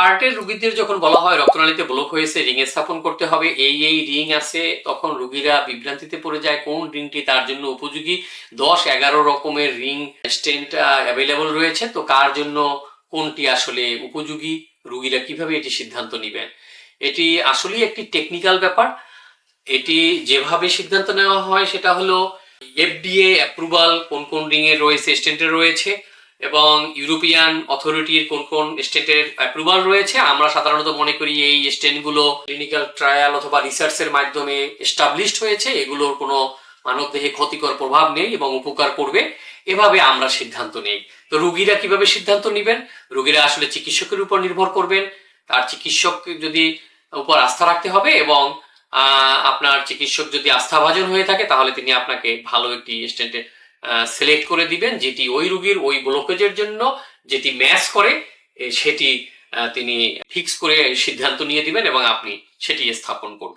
হার্টের রুগীদের যখন বলা হয় রক্তনালীতে ব্লক হয়েছে রিং স্থাপন করতে হবে, এই এই রিং আছে, তখন রুগীরা বিভ্রান্তিতে পড়ে যায়, কোন রিংটি তার জন্য উপযোগী? দশ, এগারো রকমের রিং স্টেন্ট অ্যাভেলেবল রয়েছে, তো কার জন্য কোনটি আসলে উপযোগী? রুগীরা কীভাবে এটি সিদ্ধান্ত নেবেন? এটি আসলেই একটি টেকনিক্যাল ব্যাপার। এটি যেভাবে সিদ্ধান্ত নেওয়া হয়, সেটা হলো এফডিএ অ্যাপ্রুভাল কোন কোন রিং এর রয়েছে, স্টেন্টে রয়েছে। এবং ইউরোপিয়ান অথরিটির কোন কোন স্টেটের অ্যাপ্রুভাল রয়েছে, আমরা সাধারণত মনে করি এই স্টেনগুলো ক্লিনিক্যাল ট্রায়াল অথবা রিসার্চের মাধ্যমে এস্টাবলিশড হয়েছে, এগুলোর কোনো মানবদেহে ক্ষতিকর প্রভাব নেই এবং উপকার করবে, এভাবে আমরা সিদ্ধান্ত নেই। তো রুগীরা কীভাবে সিদ্ধান্ত নেবেন? রুগীরা আসলে চিকিৎসকের উপর নির্ভর করবেন, তার চিকিৎসক যদি উপর আস্থা রাখতে হবে এবং আপনার চিকিৎসক যদি আস্থাভাজন হয়ে থাকে, তাহলে তিনি আপনাকে ভালো একটি স্টেন্টে সিলেক্ট করে দিবেন যেটি ওই রুগীর ওই ব্লকেজের জন্য, যেটি ম্যাচ করে সেটি তিনি ফিক্স করে সিদ্ধান্ত নিয়ে দিবেন এবং আপনি সেটি স্থাপন করবেন।